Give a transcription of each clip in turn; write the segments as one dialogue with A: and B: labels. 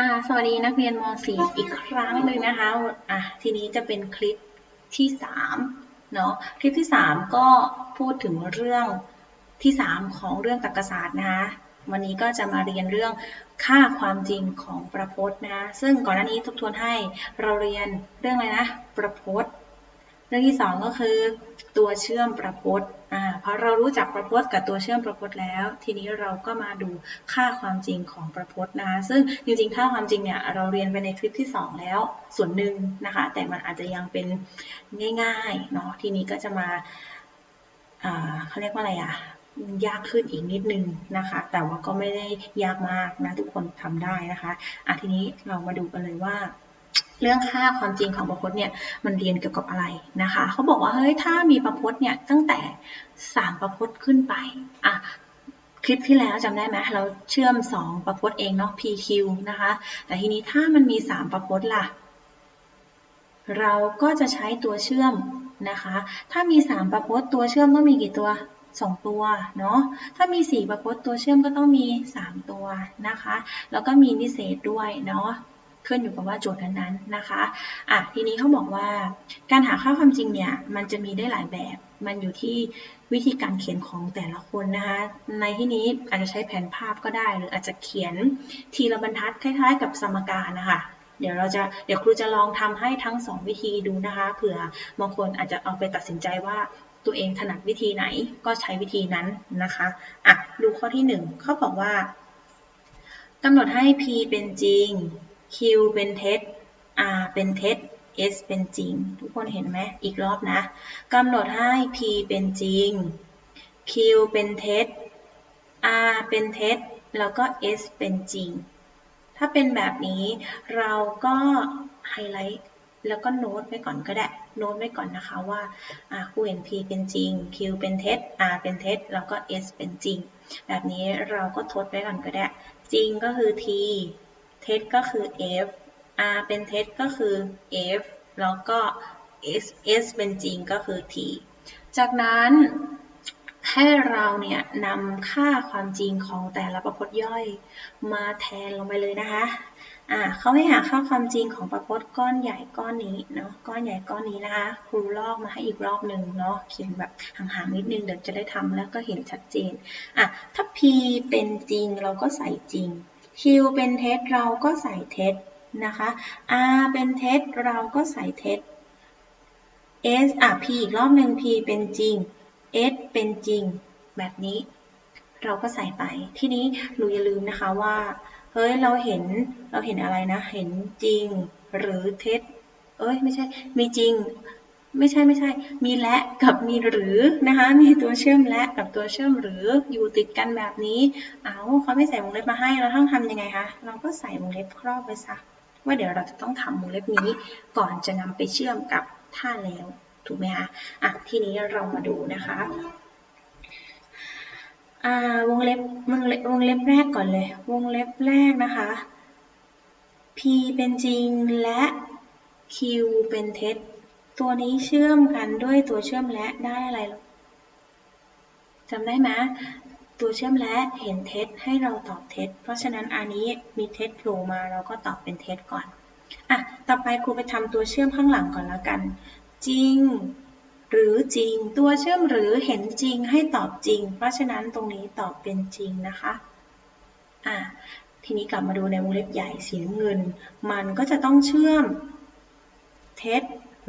A: อ่าสวัสดีนักเรียนม .4 อีกครั้งหนึ่งนะคะอะทีนี้จะเป็นคลิปที่3เนาะคลิปที่ 3 ก็พูดถึงเรื่องที่ 3 ของเรื่องตรรกศาสตร์นะคะวันนี้ก็จะมาเรียนเรื่องค่าความจริงของประพจน์นะซึ่งก่อนหน้านี้ทบทวนให้เราเรียนเรื่องอะไรนะประพจน์ เรื่องที่ 2 ก็คือ ตัวเชื่อมประพจน์อ่าเพอเรารู้จักประพจน์กับตัวเชื่อมประพจน์แล้ว ทีนี้เราก็มาดูค่าความจริงของประพจน์นะคะซึ่งจริงๆค่าความจริงเนี่ยเราเรียนไปในคลิปที่ 2 แล้วส่วนหนึ่งนะคะแต่มันอาจจะยังเป็นง่ายๆเนาะทีนี้ก็จะมาอ่าเขาเรียกว่าอะไรอะยากขึ้นอีกนิดนึงนะคะ แต่ว่าก็ไม่ได้ยากมากนะทุกคนทำได้นะคะอะทีนี้เรามาดูกันเลยว่า เรื่องค่าความจริงของประพจน์เนี่ยมันเรียนเกี่ยวกับอะไรนะคะเขาบอกว่าเฮ้ยถ้ามีประพจน์เนี่ยตั้งแต่ 3 ประพจน์ขึ้นไปอะคลิปที่แล้วจำได้ไหมเราเชื่อม 2 ประพจน์เองเนาะ PQ นะคะ แต่ทีนี้ถ้ามันมี 3 ประพจน์ล่ะ เราก็จะใช้ตัวเชื่อมนะคะ ถ้ามี 3 ประพจน์ตัวเชื่อมต้องมีกี่ตัว2ตัวเนาะ ถ้ามี4ประพจน์ตัวเชื่อมก็ต้องมี3ตัวนะคะ แล้วก็มีนิเศษด้วยเนาะ ขึ้นอยู่กับว่าโจทย์นั้นๆนะคะอะทีนี้เขาบอกว่าการหาค่าความจริงเนี่ยมันจะมีได้หลายแบบ มันอยู่ที่วิธีการเขียนของแต่ละคนนะคะในที่นี้อาจจะใช้แผนภาพก็ได้ หรืออาจจะเขียนทีละบรรทัดคล้าย ๆ กับสมการนะคะเดี๋ยวเราจะเดี๋ยวครูจะลองทำให้ทั้ง 2 วิธีดูนะคะเผื่อบางคนอาจจะเอาไปตัดสินใจว่าตัวเองถนัดวิธีไหนก็ใช้วิธีนั้นนะคะอะดูข้อที่ 1เขาบอกว่ากำหนดให้ p เป็นจริง Q เป็นเท็จ R เป็นเท็จ S เป็นจริง ทุกคนเห็นไหมอีกรอบนะกำหนดให้ P เป็นจริง Q เป็นเท็จ R เป็นเท็จ แล้วก็ S เป็นจริง ถ้าเป็นแบบนี้เราก็ไฮไลท์แล้วก็โน้ตไว้ก่อนก็ได้ โน้ตไว้ก่อนนะคะว่าครูเห็น P เป็นจริง Q เป็นเท็จ R เป็นเท็จ แล้วก็ S เป็นจริง แบบนี้เราก็ทดไว้ก่อนก็ได้ จริงก็คือ T เท็จก็คือ f r เป็นเท็จก็คือ f แล้วก็ s s เป็นจริงก็คือ t จากนั้นให้เราเนี่ยนำค่าความจริงของแต่ละประพจน์ย่อยมาแทนลงไปเลยนะคะอ่าเขาให้หาค่าความจริงของประพจน์ก้อนใหญ่ก้อนนี้เนาะก้อนใหญ่ก้อนนี้นะคะครูลอกมาให้อีกรอบหนึ่งเนาะเขียนแบบห่างๆนิดนึงเดี๋ยวจะได้ทำแล้วก็เห็นชัดเจนอะถ้า p เป็นจริงเราก็ใส่จริง Q เป็นเท็จเราก็ใส่เท็จนะคะ R เป็นเท็จเราก็ใส่เท็จ S อะ P อีกรอบหนึ่ง P เป็นจริง S เป็นจริง แบบนี้ เราก็ใส่ไป ทีนี้หนูอย่าลืมนะคะว่า เฮ้ย เราเห็น เราเห็นอะไรนะ เห็นจริงหรือเท็จ เอ้ย ไม่ใช่ มีจริง ไม่ใช่ไม่ใช่ มีและกับมีหรือนะคะ มีตัวเชื่อมและกับตัวเชื่อมหรืออยู่ติดกันแบบนี้ เอาเขาไม่ใส่วงเล็บมาให้เราต้องทำยังไงคะ เราก็ใส่วงเล็บครอบไว้ซะว่าเดี๋ยวเราจะต้องทำวงเล็บนี้ก่อนจะนำไปเชื่อมกับท่าแล้ว ถูกไหมคะ อะ ทีนี้เรามาดูนะคะวงเล็บวงเล็บวงเล็บแรกก่อนเลย วงเล็บแรกนะคะ p เป็นจริงและ q เป็นเท็จ ตัวนี้เชื่อมกันด้วยตัวเชื่อมและได้อะไรจำได้ไหมตัวเชื่อมและเห็นเท็จให้เราตอบเท็จ เพราะฉะนั้นอันนี้มีเท็จโผล่มาเราก็ตอบเป็นเท็จก่อนอะต่อไปครูไปทำตัวเชื่อมข้างหลังก่อนแล้วกัน จริง หรือจริง ตัวเชื่อมหรือเห็นจริงให้ตอบจริง เพราะฉะนั้นตรงนี้ตอบเป็นจริงนะคะอะทีนี้กลับมาดูในวงเล็บใหญ่สีน้ำเงิน มันก็จะต้องเชื่อมเท็จ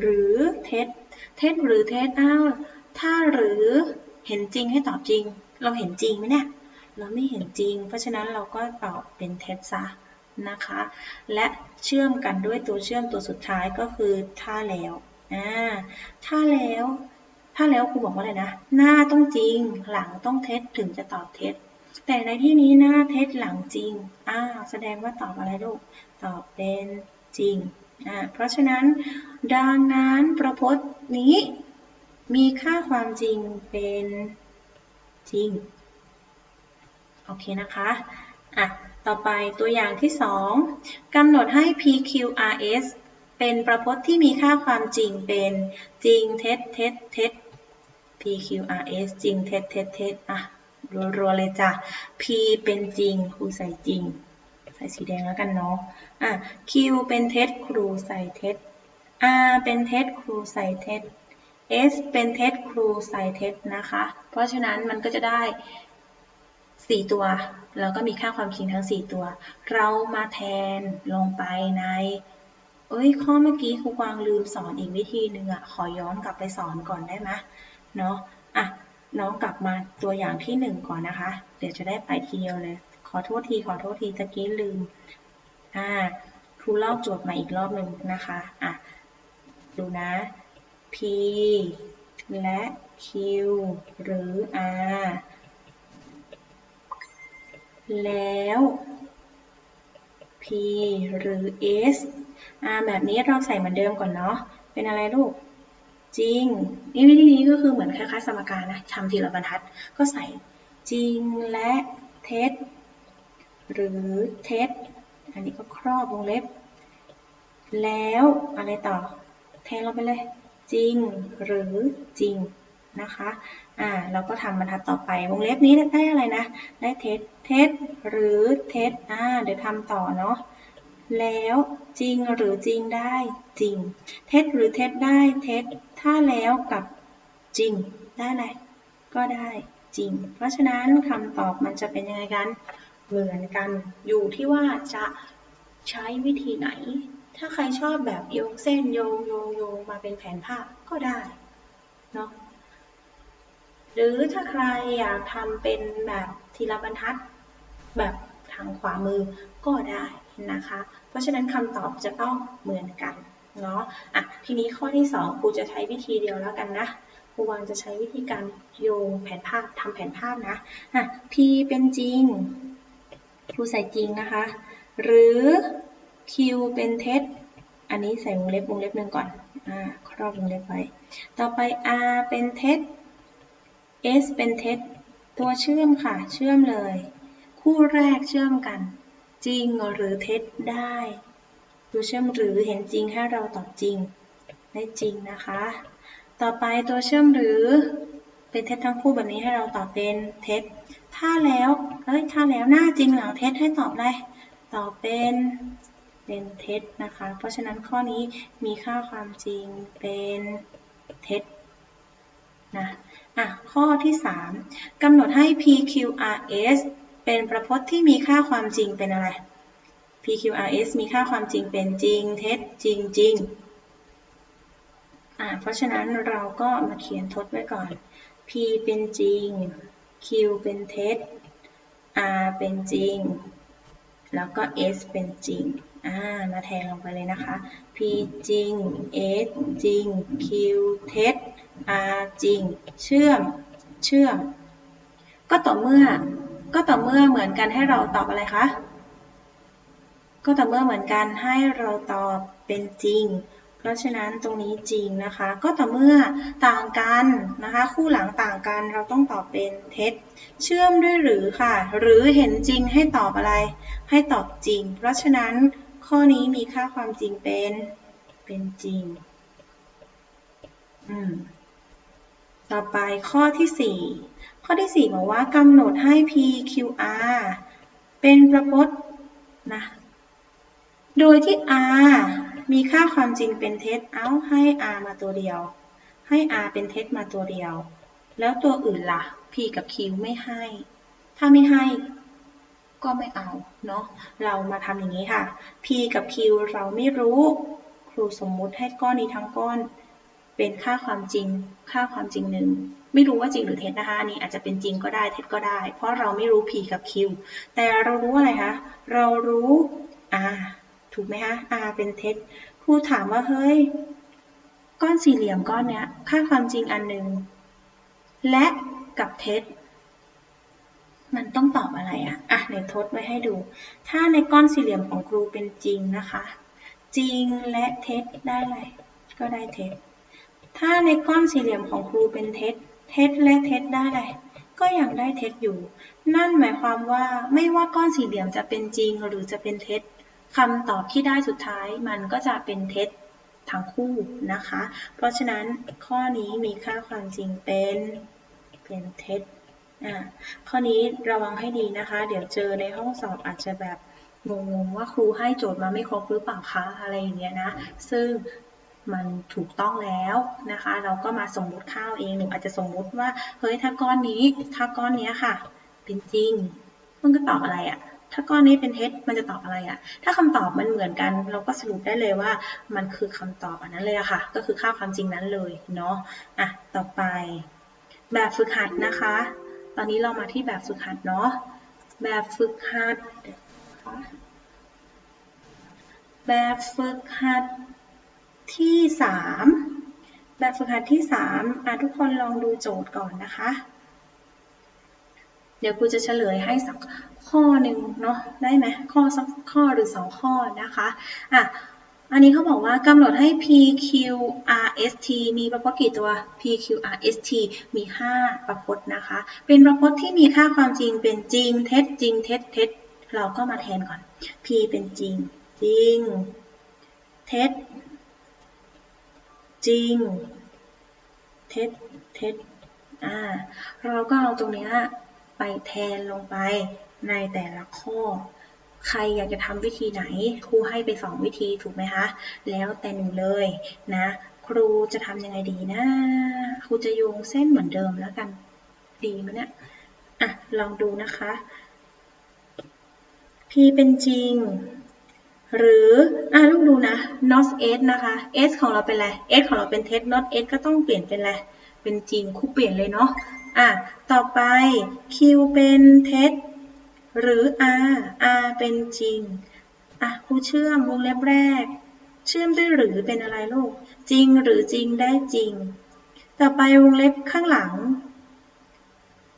A: หรือเท็จ เท็จหรือเท็จอ้าวถ้าหรือเห็นจริงให้ตอบจริง เราเห็นจริงไหมเนี่ย เราไม่เห็นจริง เพราะฉะนั้นเราก็ตอบเป็นเท็จซะนะคะ และเชื่อมกันด้วยตัวเชื่อมตัวสุดท้ายก็คือถ้าแล้วอ่าถ้าแล้ว ถ้าแล้วครูบอกว่าอะไรนะ หน้าต้องจริง หลังต้องเท็จถึงจะตอบเท็จ แต่ในที่นี้หน้าเท็จหลังจริง อ้าวแสดงว่าตอบอะไรลูก ตอบเป็นจริง เพราะฉะนั้น ดังนั้นประพจน์นี้มีค่าความจริงเป็นจริง โอเคนะคะอะต่อไปตัวอย่างที่ 2กำหนดให้ PQRS เป็นประพจน์ที่มีค่าความจริงเป็นจริงเท็จเท็จเท็จ PQRS จริงเท็จเท็จเท็จอะรัวๆเลยจ้ะ P เป็นจริงครูใส่จริง ใส่สีแดงแล้วกันเนาะอะ Q เป็นเท็จครูใส่เท็จ R เป็นเท็จครูใส่เท็จ S เป็นเท็จครูใส่เท็จนะคะ เพราะฉะนั้นมันก็จะได้ 4 ตัว แล้วก็มีค่าความจริงทั้ง 4 ตัว เรามาแทนลงไปใน เอ้ย ข้อเมื่อกี้ครูกวางลืมสอนอีกวิธีหนึ่งอะขอย้อนกลับไปสอนก่อนได้ไหมเนาะอะน้องกลับมาตัวอย่างที่หนึ่งก่อนนะคะ เดี๋ยวจะได้ไปทีเดียวเลย อโทษที ขอโทษทีตะกี้ลืม อ่า ครูเล่าโจทย์มาอีกรอบหนึ่งนะคะ อะ ดูนะ P และ Q หรือ R แล้ว P หรือ S อ่า แบบนี้เราใส่เหมือนเดิมก่อนเนาะ เป็นอะไรลูกจริงนี่วิธีนี้ก็คือเหมือนคล้ายๆสมการนะทำทีละบรรทัด ก็ใส่จริงและเท็จ หรือเท็จอันนี้ก็ครอบวงเล็บ แล้วอะไรต่อ แทนเราไปเลย จริงหรือจริงนะคะ อ่า เราก็ทำบรรทัดต่อไป วงเล็บนี้ได้อะไรนะ ได้เท็จเท็จหรือเท็จอ่า เดี๋ยวทำต่อเนาะ แล้วจริงหรือจริงได้จริง เท็จหรือเท็จได้เท็จ ถ้าแล้วกับจริงได้อะไร ก็ได้จริง เพราะฉะนั้นคำตอบมันจะเป็นยังไงกัน เหมือนกันอยู่ที่ว่าจะใช้วิธีไหน ถ้าใครชอบแบบโยงเส้นโยงโยงโยงมาเป็นแผนภาพก็ได้เนาะหรือถ้าใครอยากทำเป็นแบบทีละบรรทัดแบบทางขวามือก็ได้นะคะ เพราะฉะนั้นคำตอบจะต้องเหมือนกันเนาะอะทีนี้ข้อที่ 2ครูจะใช้วิธีเดียวแล้วกันนะครูวางจะใช้วิธีการโยงแผนภาพทำแผนภาพนะอะ P เป็นจริง ครูใส่จริงนะคะ หรือ Q เป็นเท็จ อันนี้ใส่วงเล็บวงเล็บหนึ่งก่อนอ่าครอบวงเล็บไว้ต่อไป R เป็นเท็จ S เป็นเท็จ ตัวเชื่อมค่ะ เชื่อมเลย คู่แรกเชื่อมกัน จริงหรือเท็จได้ ตัวเชื่อมหรือเห็นจริงให้เราตอบจริง ได้จริงนะคะ ต่อไปตัวเชื่อมหรือเป็นเท็จทั้งคู่แบบนี้ให้เราตอบเป็นเท็จ ถ้าแล้วเอ้ยถ้าแล้วหน้าจริงหลังเท็จให้ตอบอะไรตอบเป็นเป็นเท็จนะคะ เพราะฉะนั้นข้อนี้มีค่าความจริงเป็นเท็จนะอะข้อที่ 3กำหนดให้ PQRS เป็นประพจน์ที่มีค่าความจริงเป็นอะไร PQRS มีค่าความจริงเป็นจริง เท็จจริงจริงอะเพราะฉะนั้นเราก็มาเขียนทดไว้ก่อน P เป็นจริง Q เป็นเท็จ R เป็นจริง แล้วก็ S เป็นจริง อ่า มาแทนลงไปเลยนะคะ P จริง S จริง Q เท็จ R จริง เชื่อม เชื่อม ก็ต่อเมื่อ ก็ต่อเมื่อเหมือนกันให้เราตอบอะไรคะ ก็ต่อเมื่อเหมือนกันให้เราตอบเป็นจริง ราะฉะนั้นตรงนี้จริงนะคะ ก็ต่อเมื่อต่างกันนะคะ คู่หลังต่างกันเราต้องตอบเป็นเท็จ เชื่อมด้วยหรือค่ะ หรือเห็นจริงให้ตอบอะไร ให้ตอบจริง เพราะฉะนั้นข้อนี้มีค่าความจริงเป็น เป็นจริง อืม ต่อไปข้อที่ 4 ข้อที่ 4 บอกว่ากำหนดให้ PQR เป็นประพจน์นะ โดยที่ R มีค่าความจริงเป็นเท็จ เอาให้ R มาตัวเดียว ให้ R เป็นเท็จมาตัวเดียว แล้วตัวอื่นล่ะ P กับ Q ไม่ให้ ถ้าไม่ให้ ก็ไม่เอา เนาะ เรามาทำอย่างนี้ค่ะ P กับ Q เราไม่รู้ ครูสมมุติให้ก้อนนี้ทั้งก้อน เป็นค่าความจริง ค่าความจริงหนึ่งไม่รู้ว่าจริงหรือเท็จนะคะ อันนี้อาจจะเป็นจริงก็ได้ เท็จก็ได้ เพราะเราไม่รู้ P กับ Q แต่เรารู้อะไรคะ เรารู้ R ถูกไหมคะ R เป็นเท็จครูถามว่าเฮ้ย ก้อนสี่เหลี่ยมก้อนเนี้ย ค่าความจริงอันหนึ่งและกับเท็จ มันต้องตอบอะไรอะอะในทดไว้ให้ดู ถ้าในก้อนสี่เหลี่ยมของครูเป็นจริงนะคะ จริงและเท็จได้อะไร ก็ได้เท็จ ถ้าในก้อนสี่เหลี่ยมของครูเป็นเท็จ เท็จและเท็จได้อะไร ก็ยังได้เท็จอยู่ นั่นหมายความว่าไม่ว่าก้อนสี่เหลี่ยมจะเป็นจริงหรือจะเป็นเท็จ คำตอบที่ได้สุดท้ายมันก็จะเป็นเท็จทั้งคู่นะคะ เพราะฉะนั้นข้อนี้มีค่าความจริงเป็นเป็นเท็จอ่าข้อนี้ระวังให้ดีนะคะ เดี๋ยวเจอในห้องสอบอาจจะแบบงงๆว่าครูให้โจทย์มาไม่ครบหรือเปล่าคะอะไรอย่างเงี้ยนะ ซึ่งมันถูกต้องแล้วนะคะ เราก็มาสมมุติข้าวเองหนูอาจจะสมมุติว่าเฮ้ยถ้าก้อนนี้ถ้าก้อนเนี้ยค่ะ เป็นจริงมันก็ตอบอะไรอะ ถ้าก้อนนี้เป็นเท็จมันจะตอบอะไรอะถ้าคำตอบมันเหมือนกัน เราก็สรุปได้เลยว่ามันคือคำตอบอันนั้นเลยอะค่ะ ก็คือค่าความจริงนั้นเลยเนาะ อะ ต่อไป แบบฝึกหัดนะคะ ตอนนี้เรามาที่แบบฝึกหัดเนาะ แบบฝึกหัด แบบฝึกหัดที่สามแบบฝึกหัดที่สามอะทุกคนลองดูโจทย์ก่อนนะคะ เดี๋ยวครูจะเฉลยให้สักข้อหนึ่งเนาะได้ไหมข้อสักข้อหรือสองข้อนะคะอะอันนี้เขาบอกว่ากำหนดให้ p q r s t มีประพจน์กี่ตัว p q r s t มี 5 ประพจน์นะคะ เป็นประพจน์ที่มีค่าความจริงเป็นจริงเท็จจริงเท็จเท็จเราก็มาแทนก่อน p เป็นจริง จริง เท็จ จริง เท็จ เท็จ อ่า เราก็เอาตรงเนี้ย ไปแทนลงไปในแต่ละข้อ ใครอยากจะทำวิธีไหน ครูให้ไปสองวิธีถูกไหมคะ แล้วแต่หนูเลยนะ ครูจะทำยังไงดีนะ ครูจะโยงเส้นเหมือนเดิมแล้วกัน ดีไหมเนี่ยอะ ลองดูนะคะ p เป็นจริง หรือ อะลูกดูนะ not s นะคะ s ของเราเป็นอะไร s ของเราเป็นเท็จ not s ก็ต้องเปลี่ยนเป็นอะไร เป็นจริงครูเปลี่ยนเลยเนาะ อะ ต่อไป q เป็นเท็จ หรือ r r เป็นจริง อะครูเชื่อมวงเล็บแรก เชื่อมด้วยหรือเป็นอะไรลูก จริงหรือจริงได้จริง ต่อไปวงเล็บข้างหลัง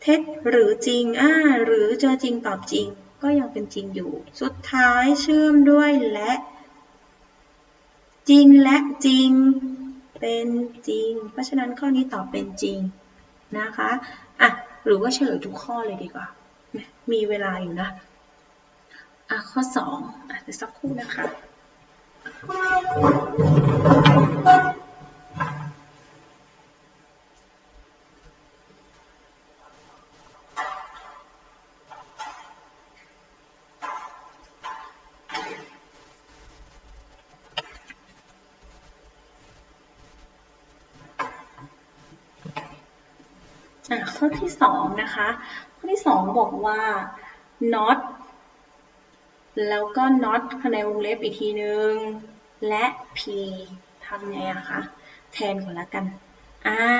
A: เท็จหรือจริง อ่า หรือเจอจริงตอบจริง ก็ยังเป็นจริงอยู่ สุดท้ายเชื่อมด้วยและ จริงและจริง เป็นจริง เพราะฉะนั้นข้อนี้ตอบเป็นจริง นะคะอะหรือว่าเฉลยทุกข้อเลยดีกว่า มีเวลาอยู่นะอะข้อสองอะเดี๋ยวสักครู่นะคะ ข้อที่สองนะคะ ข้อที่สองบอกว่า not แล้วก็ not ในวงเล็บอีกทีนึง และ p ทำไงอะคะแทนก่อนละกัน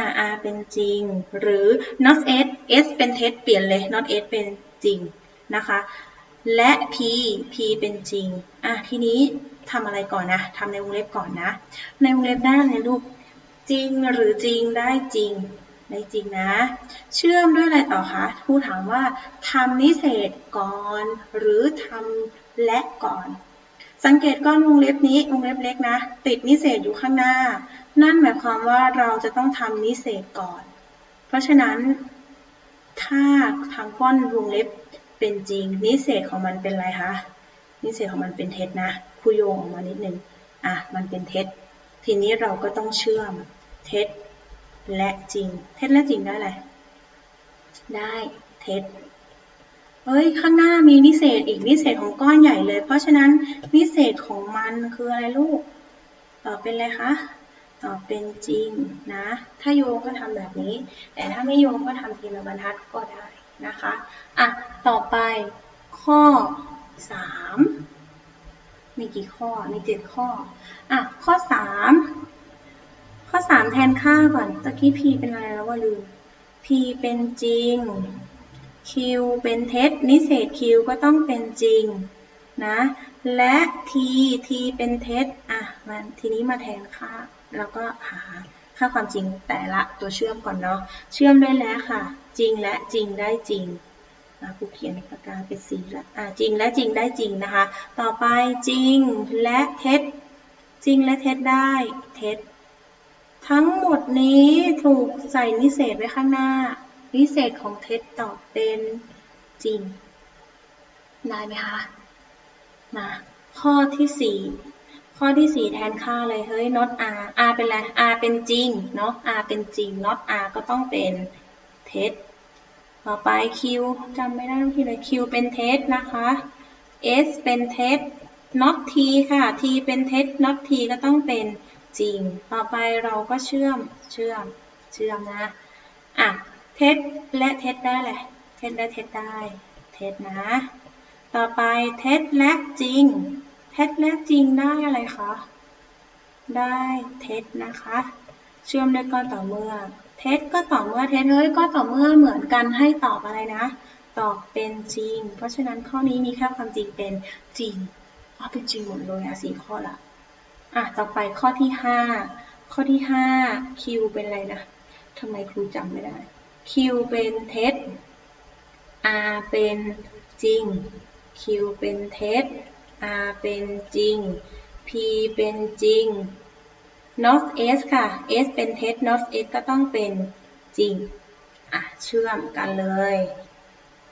A: r r เป็นจริง หรือ not s s เป็นเท็จเปลี่ยนเลย not s เป็นจริงนะคะ และ p p เป็นจริง อะ ทีนี้ทำอะไรก่อนนะทำในวงเล็บก่อนนะ ในวงเล็บได้ในรูปจริงหรือจริงได้จริง ได้จริงนะ เชื่อมด้วยอะไรต่อคะครูถามว่าทำนิเศษก่อน หรือทำและก่อน สังเกตก้อนวงเล็บนี้วงเล็บเล็กนะ ติดนิเศษอยู่ข้างหน้า นั่นหมายความว่าเราจะต้องทำนิเศษก่อน เพราะฉะนั้น ถ้าทางก้อนวงเล็บเป็นจริง นิเศษของมันเป็นอะไรคะนิเศษของมันเป็นเท็จนะครูโยงออกมานิดนึงอะมันเป็นเท็จทีนี้เราก็ต้องเชื่อมเท็จ และจริง เท็จและจริงได้อะไร ได้เท็จเฮ้ย ข้างหน้ามีนิเศษอีกนิเศษของก้อนใหญ่เลย เพราะฉะนั้นนิเศษของมันคืออะไรลูก ตอบเป็นอะไรคะ ตอบเป็นจริงนะ ถ้าโยงก็ทำแบบนี้ แต่ถ้าไม่โยงก็ทำทีละบรรทัดก็ได้นะคะ อะ ต่อไปข้อสามมีกี่ข้อ มีเจ็ดข้อ อะ ข้อสาม ข้อสามแทนค่าก่อนตะกี้ p เป็นอะไรแล้วว่าลืม p เป็นจริง q เป็นเท็จนิเศษ q ก็ต้องเป็นจริงนะและ t t เป็นเท็จอะมันทีนี้มาแทนค่า แล้วก็หาค่าความจริงแต่ละตัวเชื่อมก่อนเนาะเชื่อมได้แล้วค่ะ จริงและจริงได้จริงครูเขียนปากกาเป็นสีละอะจริงและจริงได้จริงนะคะ ต่อไปจริงและเท็จ จริงและเท็จได้เท็จ ทั้งหมดนี้ถูกใส่นิเศษไว้ข้างหน้า นิเศษของเท็จตอบเป็นจริง ได้ไหมคะ มา ข้อที่สี่ข้อที่สี่แทนค่าเลย เฮ้ย not r r เป็นอะไร r เป็นจริง เนาะ r เป็นจริง not r ก็ต้องเป็นเท็จ ต่อไป q จำไม่ได้ทีเลย q เป็นเท็จนะคะ S เป็นเท็จ not T ค่ะ T เป็นเท็จ not T ก็ต้องเป็น จริง ต่อไปเราก็เชื่อม เชื่อม เชื่อมนะ อะ เท็จและเท็จได้แหละ เท็จและเท็จได้ เท็จนะ ต่อไปเท็จและจริง เท็จและจริงได้อะไรคะ ได้เท็จนะคะ เชื่อมด้วยก็ต่อเมื่อ เท็จก็ต่อเมื่อ เท็จเฮ้ยก็ต่อเมื่อเหมือนกันให้ตอบอะไรนะ ตอบเป็นจริง เพราะฉะนั้นข้อนี้มีแค่ความจริงเป็นจริงอ๋อเป็นจริงหมดเลยอะสี่ข้อละ อะต่อไปข้อที่ห้าข้อที่ห้า Q เป็นอะไรนะทำไมครูจำไม่ได้ Q เป็นเท็จ R เป็นจริง Q เป็นเท็จ R เป็นจริง P เป็นจริง not S ค่ะ S เป็นเท็จ not S ก็ต้องเป็นจริง อะ เชื่อมกันเลย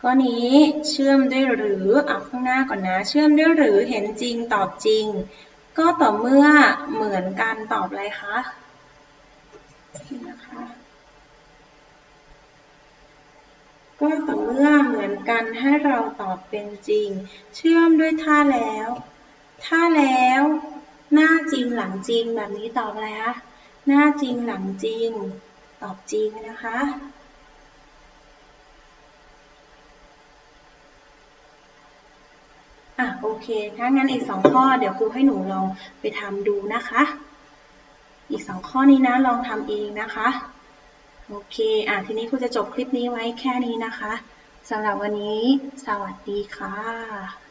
A: ข้อนี้เชื่อมด้วยหรือ เอาข้างหน้าก่อนนะ เชื่อมด้วยหรือเห็นจริงตอบจริง ก็ต่อเมื่อเหมือนกันตอบอะไรคะนะคะก็ต่อเมื่อเหมือนกันให้เราตอบเป็นจริง เชื่อมด้วยท่าแล้ว ท่าแล้วหน้าจริงหลังจริงแบบนี้ตอบอะไรคะหน้าจริงหลังจริง ตอบจริงนะคะ อะโอเค ถ้างั้นอีกสองข้อเดี๋ยวครูให้หนูลองไปทำดูนะคะ อีกสองข้อนี้นะลองทำเองนะคะ โอเค อะทีนี้ครูจะจบคลิปนี้ไว้แค่นี้นะคะสำหรับวันนี้ สวัสดีค่ะ